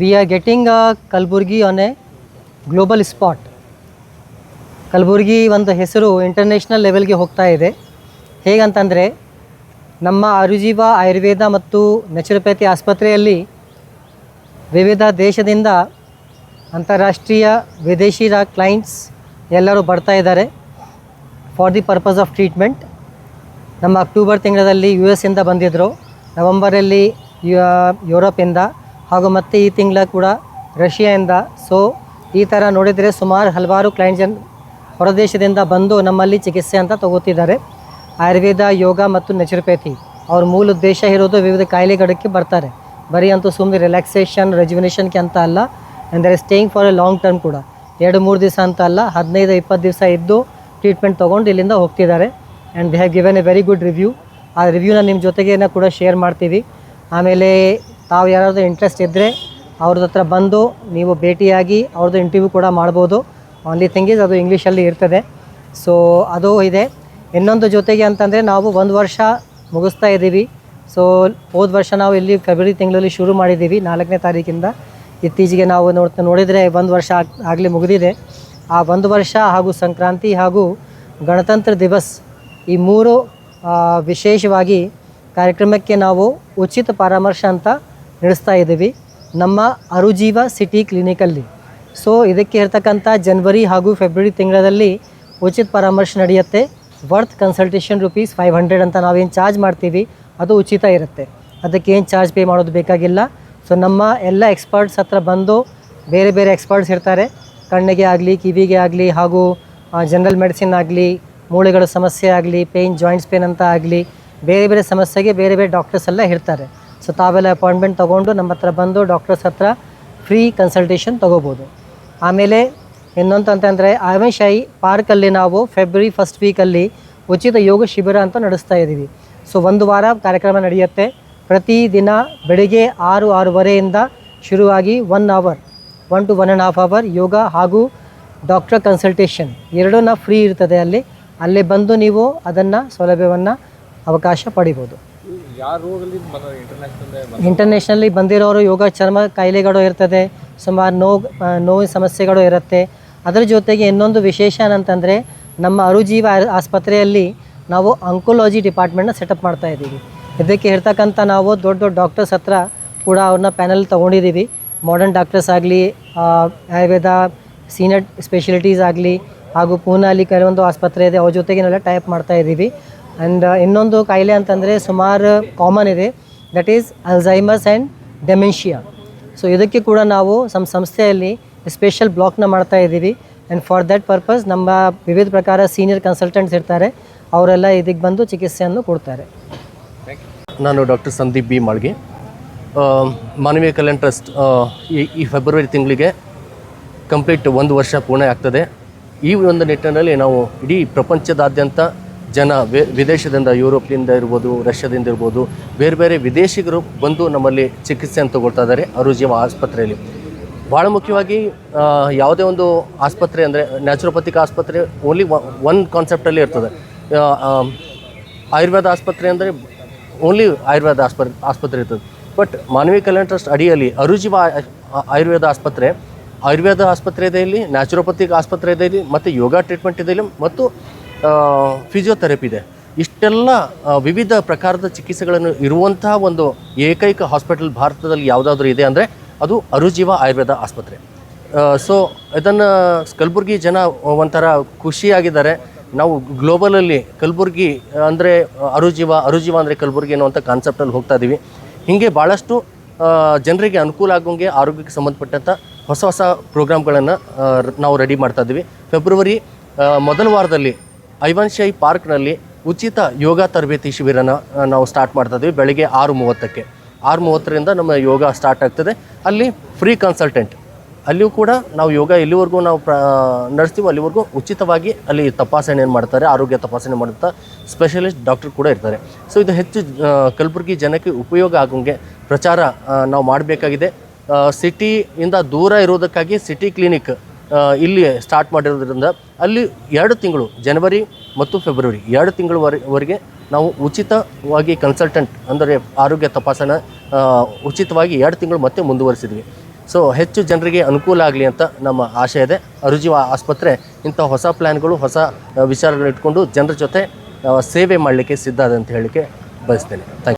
we are getting a Kalburgi on a global spot. Kalaburagi ಒಂದು ಹೆಸರು international ಲೆವೆಲ್ಗೆ ಹೋಗ್ತಾ ಇದೆ. ಹೇಗಂತಂದರೆ, ನಮ್ಮ ಅರುಜೀವ ಆಯುರ್ವೇದ ಮತ್ತು ನ್ಯಾಚುರೋಪ್ಯಾಥಿ ಆಸ್ಪತ್ರೆಯಲ್ಲಿ ವಿವಿಧ ದೇಶದಿಂದ ಅಂತಾರಾಷ್ಟ್ರೀಯ ವಿದೇಶಿ ಕ್ಲೈಂಟ್ಸ್ ಎಲ್ಲರೂ ಬರ್ತಾ ಇದ್ದಾರೆ for the purpose of treatment ನಮ್ಮ ಅಕ್ಟೋಬರ್ ತಿಂಗಳಲ್ಲಿ ಯು ಎಸ್ ಇಂದ ಬಂದಿದ್ದರು ನವಂಬರಲ್ಲಿ ಯುರೋಪಿಂದ ಹಾಗೂ ಮತ್ತು ಈ ತಿಂಗಳ ಕೂಡ ರಷ್ಯಾದಿಂದ ಸೊ ಈ ಥರ ನೋಡಿದರೆ ಸುಮಾರು ಹಲವಾರು ಕ್ಲೈಂಟ್ ಜನ ಹೊರದೇಶದಿಂದ ಬಂದು ನಮ್ಮಲ್ಲಿ ಚಿಕಿತ್ಸೆ ಅಂತ ತಗೋತಿದ್ದಾರೆ. ಆಯುರ್ವೇದ, ಯೋಗ ಮತ್ತು ನೆಚುರೋಪ್ಯಾಥಿ ಅವ್ರ ಮೂಲ ಉದ್ದೇಶ ಇರೋದು ವಿವಿಧ ಕಾಯಿಲೆಗಳಕ್ಕೆ ಬರ್ತಾರೆ. ಬರೀ ಅಂತೂ ಸುಮ್ಮನೆ ರಿಲ್ಯಾಕ್ಸೇಷನ್ ರೆಜುವಿನೇಷನ್ಗೆ ಅಂತ ಅಲ್ಲ. ಅಂದರೆ staying for a long term ಕೂಡ. ಎರಡು, ಮೂರು ದಿವಸ ಅಂತ ಅಲ್ಲ. ಹದಿನೈದು, ಇಪ್ಪತ್ತು ದಿವಸ ಇದ್ದು ಟ್ರೀಟ್ಮೆಂಟ್ ತೊಗೊಂಡು ಇಲ್ಲಿಂದ ಹೋಗ್ತಿದ್ದಾರೆ. And they have given a very good review ಆ ರಿವ್ಯೂನ ನಿಮ್ಮ ಜೊತೆಗೇನ ಕೂಡ ಶೇರ್ ಮಾಡ್ತೀವಿ. ಆಮೇಲೆ ತಾವು ಯಾರಾದರೂ ಇಂಟ್ರೆಸ್ಟ್ ಇದ್ದರೆ ಅವ್ರದ್ದು ಹತ್ರ ಬಂದು ನೀವು ಭೇಟಿಯಾಗಿ ಅವ್ರದ್ದು ಇಂಟರ್ವ್ಯೂ ಕೂಡ ಮಾಡ್ಬೋದು. ಆನ್ಲಿ ಥಿಂಗ್ ಇಸ್ ಅದು ಇಂಗ್ಲೀಷಲ್ಲಿ ಇರ್ತದೆ. ಸೊ ಅದು ಇದೆ. ಇನ್ನೊಂದು ಜೊತೆಗೆ ಅಂತಂದರೆ ನಾವು ಒಂದು ವರ್ಷ ಮುಗಿಸ್ತಾ ಇದ್ದೀವಿ. ಸೊ ಹೋದ ವರ್ಷ ನಾವು ಇಲ್ಲಿ ಫೆಬ್ರವರಿ ತಿಂಗಳಲ್ಲಿ ಶುರು ಮಾಡಿದ್ದೀವಿ ನಾಲ್ಕನೇ ತಾರೀಕಿಂದ. ಇತ್ತೀಚೆಗೆ ನಾವು ನೋಡ್ತಾ ನೋಡಿದರೆ ಒಂದು ವರ್ಷ ಆಗಲಿ ಮುಗಿದಿದೆ. ಆ ಒಂದು ವರ್ಷ ಹಾಗೂ ಸಂಕ್ರಾಂತಿ ಹಾಗೂ ಗಣತಂತ್ರ ದಿವಸ್ ಈ ಮೂರು ವಿಶೇಷವಾಗಿ ಕಾರ್ಯಕ್ರಮಕ್ಕೆ ನಾವು ಉಚಿತ ಪರಾಮರ್ಶ ಅಂತ ನಡೆಸ್ತಾ ಇದ್ದೀವಿ. ನಮ್ಮ ಅರುಜೀವ ಸಿಟಿ ಕ್ಲಿನಿಕಲ್ಲಿ. ಸೊ, ಇದಕ್ಕೆ ಇರ್ತಕ್ಕಂಥ ಜನ್ವರಿ ಹಾಗೂ ಫೆಬ್ರವರಿ ತಿಂಗಳಲ್ಲಿ ಉಚಿತ ಪರಾಮರ್ಶೆ ನಡೆಯುತ್ತೆ. Worth consultation rupees five hundred ಅಂತ ನಾವೇನು ಚಾರ್ಜ್ ಮಾಡ್ತೀವಿ, ಅದು ಉಚಿತ ಇರುತ್ತೆ. ಅದಕ್ಕೆ ಏನು ಚಾರ್ಜ್ ಪೇ ಮಾಡೋದು ಬೇಕಾಗಿಲ್ಲ. ಸೊ, ನಮ್ಮ ಎಲ್ಲ ಎಕ್ಸ್ಪರ್ಟ್ಸ್ ಹತ್ರ ಬಂದು ಬೇರೆ ಬೇರೆ ಎಕ್ಸ್ಪರ್ಟ್ಸ್ ಇರ್ತಾರೆ. ಕಣ್ಣಿಗೆ ಆಗಲಿ, ಕಿವಿಗೆ ಆಗಲಿ ಹಾಗೂ ಜನರಲ್ ಮೆಡಿಸಿನ್ ಆಗಲಿ, ಮೂಳೆಗಳ ಸಮಸ್ಯೆ ಆಗಲಿ, ಪೇಯ್ನ್ ಜಾಯಿಂಟ್ಸ್ ಪೇನ್ ಅಂತ ಆಗಲಿ, ಬೇರೆ ಬೇರೆ ಸಮಸ್ಯೆಗೆ ಬೇರೆ ಬೇರೆ ಡಾಕ್ಟರ್ಸ್ ಎಲ್ಲ ಇರ್ತಾರೆ. ಸೊ ತಾವೆಲ್ಲ ಅಪಾಯಿಂಟ್ಮೆಂಟ್ ತೊಗೊಂಡು ನಮ್ಮ ಹತ್ರ ಬಂದು ಡಾಕ್ಟರ್ಸ್ ಹತ್ರ ಫ್ರೀ ಕನ್ಸಲ್ಟೇಷನ್ ತೊಗೋಬೋದು. ಆಮೇಲೆ ಇನ್ನೊಂದು ಅಂತಂದರೆ ಆಮೇಶಾಯಿ ಪಾರ್ಕಲ್ಲಿ ನಾವು ಫೆಬ್ರವರಿ ಫಸ್ಟ್ ವೀಕಲ್ಲಿ ಉಚಿತ ಯೋಗ ಶಿಬಿರ ಅಂತ ನಡೆಸ್ತಾ ಇದ್ದೀವಿ. ಸೊ ಒಂದು ವಾರ ಕಾರ್ಯಕ್ರಮ ನಡೆಯುತ್ತೆ. ಪ್ರತಿದಿನ ಬೆಳಿಗ್ಗೆ ಆರು, ಆರೂವರೆಯಿಂದ ಶುರುವಾಗಿ one hour one to one and half hour yoga ಹಾಗೂ ಡಾಕ್ಟರ್ ಕನ್ಸಲ್ಟೇಷನ್ ಎರಡೂ ಫ್ರೀ ಇರ್ತದೆ ಅಲ್ಲಿ. ಅಲ್ಲಿ ಬಂದು ನೀವು ಅದನ್ನು ಸೌಲಭ್ಯವನ್ನು ಅವಕಾಶ ಪಡಿಬೋದು. ಇಂಟರ್ನ್ಯಾಷನಲ್ಲಿ ಬಂದಿರೋರು ಯೋಗ, ಚರ್ಮ ಕಾಯಿಲೆಗಳು ಇರ್ತದೆ, ಸುಮಾರು ನೋವು ನೋವಿನ ಸಮಸ್ಯೆಗಳು ಇರುತ್ತೆ. ಅದರ ಜೊತೆಗೆ ಇನ್ನೊಂದು ವಿಶೇಷ ಏನಂತಂದರೆ, ನಮ್ಮ ಅರುಜೀವ ಆಸ್ಪತ್ರೆಯಲ್ಲಿ ನಾವು ಅಂಕೋಲಜಿ ಡಿಪಾರ್ಟ್ಮೆಂಟ್ನ ಸೆಟಪ್ ಮಾಡ್ತಾ ಇದ್ದೀವಿ. ಇದಕ್ಕೆ ಇರ್ತಕ್ಕಂಥ ನಾವು ದೊಡ್ಡ ದೊಡ್ಡ ಡಾಕ್ಟರ್ಸ್ ಹತ್ರ ಕೂಡ ಅವ್ರನ್ನ ಪ್ಯಾನಲ್ ತೊಗೊಂಡಿದ್ದೀವಿ. ಮಾಡರ್ನ್ ಡಾಕ್ಟರ್ಸ್ ಆಗಲಿ ಆಯುರ್ವೇದ ಸೀನಿಯರ್ ಸ್ಪೆಷಲಿಟೀಸ್ ಆಗಲಿ, ಹಾಗೂ ಪೂನಾಲಿ ಕೆಲವೊಂದು ಆಸ್ಪತ್ರೆ ಇದೆ, ಅವ್ರ ಜೊತೆಗೆ ನಾವೆಲ್ಲ ಟೈಪ್ ಮಾಡ್ತಾ ಇದ್ದೀವಿ. ಆ್ಯಂಡ್ ಇನ್ನೊಂದು ಕಾಯಿಲೆ ಅಂತಂದರೆ ಸುಮಾರು ಕಾಮನ್ ಇದೆ. That is Alzheimer's and dementia so ಇದಕ್ಕೆ ಕೂಡ ನಾವು ನಮ್ಮ ಸಂಸ್ಥೆಯಲ್ಲಿ ಸ್ಪೆಷಲ್ ಬ್ಲಾಕ್ನ ಮಾಡ್ತಾ ಇದ್ದೀವಿ. ಆ್ಯಂಡ್ ಫಾರ್ ದ್ಯಾಟ್ ಪರ್ಪಸ್ ನಮ್ಮ ವಿವಿಧ ಪ್ರಕಾರ ಸೀನಿಯರ್ ಕನ್ಸಲ್ಟೆಂಟ್ಸ್ ಇರ್ತಾರೆ. ಅವರೆಲ್ಲ ಇದಕ್ಕೆ ಬಂದು ಚಿಕಿತ್ಸೆಯನ್ನು ಕೊಡ್ತಾರೆ. ನಾನು doctor Sandeep B. Malge. Manaviya Kalyana trust ಈ ಫೆಬ್ರವರಿ ತಿಂಗಳಿಗೆ ಕಂಪ್ಲೀಟ್ ಒಂದು ವರ್ಷ ಪೂರ್ಣ ಆಗ್ತದೆ. ಈ ಒಂದು ನಿಟ್ಟಿನಲ್ಲಿ ನಾವು ಇಡೀ ಪ್ರಪಂಚದಾದ್ಯಂತ ಜನ ವೇ ವಿದೇಶದಿಂದ, ಯುರೋಪ್ನಿಂದ ಇರ್ಬೋದು, ರಷ್ಯಾದಿಂದ ಇರ್ಬೋದು, ಬೇರೆ ಬೇರೆ ವಿದೇಶಿಗರು ಬಂದು ನಮ್ಮಲ್ಲಿ ಚಿಕಿತ್ಸೆಯನ್ನು ತಗೊಳ್ತಾ ಇದ್ದಾರೆ ಅರುಜೀವ ಆಸ್ಪತ್ರೆಯಲ್ಲಿ. ಭಾಳ ಮುಖ್ಯವಾಗಿ ಯಾವುದೇ ಒಂದು ಆಸ್ಪತ್ರೆ ಅಂದರೆ ನ್ಯಾಚುರೋಪತಿಕ್ ಆಸ್ಪತ್ರೆ ಓನ್ಲಿ ಒನ್ ಕಾನ್ಸೆಪ್ಟಲ್ಲಿ ಇರ್ತದೆ. ಆಯುರ್ವೇದ ಆಸ್ಪತ್ರೆ ಅಂದರೆ ಓನ್ಲಿ ಆಯುರ್ವೇದ ಆಸ್ಪತ್ರೆ ಆಸ್ಪತ್ರೆ ಇರ್ತದೆ. ಬಟ್ ಮಾನವೀಯ ಕಲ್ಯಾಣ ಟ್ರಸ್ಟ್ ಅಡಿಯಲ್ಲಿ ಅರುಜೀವ ಆಯುರ್ವೇದ ಆಸ್ಪತ್ರೆ ಆಯುರ್ವೇದ ಆಸ್ಪತ್ರೆ ಇದೆ ಇಲ್ಲಿ ನ್ಯಾಚುರೋಪತಿಕ್ ಆಸ್ಪತ್ರೆ ಇದೆ ಇಲ್ಲಿ ಮತ್ತು ಯೋಗ ಟ್ರೀಟ್ಮೆಂಟ್ ಇದೆ ಇಲ್ಲಿ ಮತ್ತು ಫಿಸಿಯೋಥೆರಪಿ ಇದೆ. ಇಷ್ಟೆಲ್ಲ ವಿವಿಧ ಪ್ರಕಾರದ ಚಿಕಿತ್ಸೆಗಳನ್ನು ಇರುವಂತಹ ಒಂದು ಏಕೈಕ ಹಾಸ್ಪಿಟಲ್ ಭಾರತದಲ್ಲಿ ಯಾವುದಾದ್ರೂ ಇದೆ ಅಂದರೆ ಅದು ಅರುಜೀವ ಆಯುರ್ವೇದ ಆಸ್ಪತ್ರೆ. ಸೊ ಇದನ್ನು ಕಲಬುರಗಿ ಜನ ಒಂಥರ ಖುಷಿಯಾಗಿದ್ದಾರೆ. ನಾವು ಗ್ಲೋಬಲಲ್ಲಿ ಕಲಬುರಗಿ ಅಂದರೆ ಅರುಜೀವ ಅರುಜೀವ ಅಂದರೆ ಕಲಬುರಗಿ ಅನ್ನುವಂಥ ಕಾನ್ಸೆಪ್ಟಲ್ಲಿ ಹೋಗ್ತಾ ಇದ್ದೀವಿ ಹೀಗೆ ಭಾಳಷ್ಟು ಜನರಿಗೆ ಅನುಕೂಲ ಆಗೋಂಗೆ, ಆರೋಗ್ಯಕ್ಕೆ ಸಂಬಂಧಪಟ್ಟಂಥ ಹೊಸ ಹೊಸ ಪ್ರೋಗ್ರಾಮ್ಗಳನ್ನು ನಾವು ರೆಡಿ ಮಾಡ್ತಾ ಇದ್ದೀವಿ ಫೆಬ್ರವರಿ ಮೊದಲ ವಾರದಲ್ಲಿ ಐವನ್ಶಾಹಿ ಪಾರ್ಕ್ನಲ್ಲಿ ಉಚಿತ ಯೋಗ ತರಬೇತಿ ಶಿಬಿರನ ನಾವು ಸ್ಟಾರ್ಟ್ ಮಾಡ್ತಾ ಬೆಳಿಗ್ಗೆ ಆರು ಮೂವತ್ತಕ್ಕೆ ಆರು ಮೂವತ್ತರಿಂದ ನಮ್ಮ ಯೋಗ ಸ್ಟಾರ್ಟ್ ಆಗ್ತದೆ. ಅಲ್ಲಿ ಫ್ರೀ ಕನ್ಸಲ್ಟೆಂಟ್ ಅಲ್ಲಿಯೂ ಕೂಡ ನಾವು ಯೋಗ ಎಲ್ಲಿವರೆಗೂ ನಾವು ಪ್ರ ನಡೆಸ್ತೀವೋ ಅಲ್ಲಿವರೆಗೂ ಉಚಿತವಾಗಿ ಅಲ್ಲಿ ತಪಾಸಣೆಯನ್ನು ಮಾಡ್ತಾರೆ, ಆರೋಗ್ಯ ತಪಾಸಣೆ ಮಾಡುತ್ತಾ ಸ್ಪೆಷಲಿಸ್ಟ್ ಡಾಕ್ಟರ್ ಕೂಡ ಇರ್ತಾರೆ. ಸೊ ಇದು ಹೆಚ್ಚು ಕಲಬುರಗಿ ಜನಕ್ಕೆ ಉಪಯೋಗ ಆಗೋಂಗೆ ಪ್ರಚಾರ ನಾವು ಮಾಡಬೇಕಾಗಿದೆ. ಸಿಟಿಯಿಂದ ದೂರ ಇರೋದಕ್ಕಾಗಿ ಸಿಟಿ ಕ್ಲಿನಿಕ್ ಇಲ್ಲಿ ಸ್ಟಾರ್ಟ್ ಮಾಡಿರೋದ್ರಿಂದ ಅಲ್ಲಿ ಎರಡು ತಿಂಗಳು ಜನವರಿ ಮತ್ತು ಫೆಬ್ರವರಿ ಎರಡು ತಿಂಗಳವರೆಗೆ ನಾವು ಉಚಿತವಾಗಿ ಕನ್ಸಲ್ಟೆಂಟ್ ಅಂದರೆ ಆರೋಗ್ಯ ತಪಾಸಣೆ ಉಚಿತವಾಗಿ ಎರಡು ತಿಂಗಳು ಮತ್ತೆ ಮುಂದುವರಿಸಿದ್ವಿ. ಸೊ ಹೆಚ್ಚು ಜನರಿಗೆ ಅನುಕೂಲ ಆಗಲಿ ಅಂತ ನಮ್ಮ ಆಶಯ ಇದೆ. ಅರುಜೀವ ಆಸ್ಪತ್ರೆ ಇಂಥ ಹೊಸ ಪ್ಲ್ಯಾನ್ಗಳು ಹೊಸ ವಿಚಾರಗಳು ಇಟ್ಕೊಂಡು ಜನರ ಜೊತೆ ಸೇವೆ ಮಾಡಲಿಕ್ಕೆ ಸಿದ್ಧ ಅಂತ ಹೇಳಲಿಕ್ಕೆ ಬಯಸ್ತೇನೆ. ಥ್ಯಾಂಕ್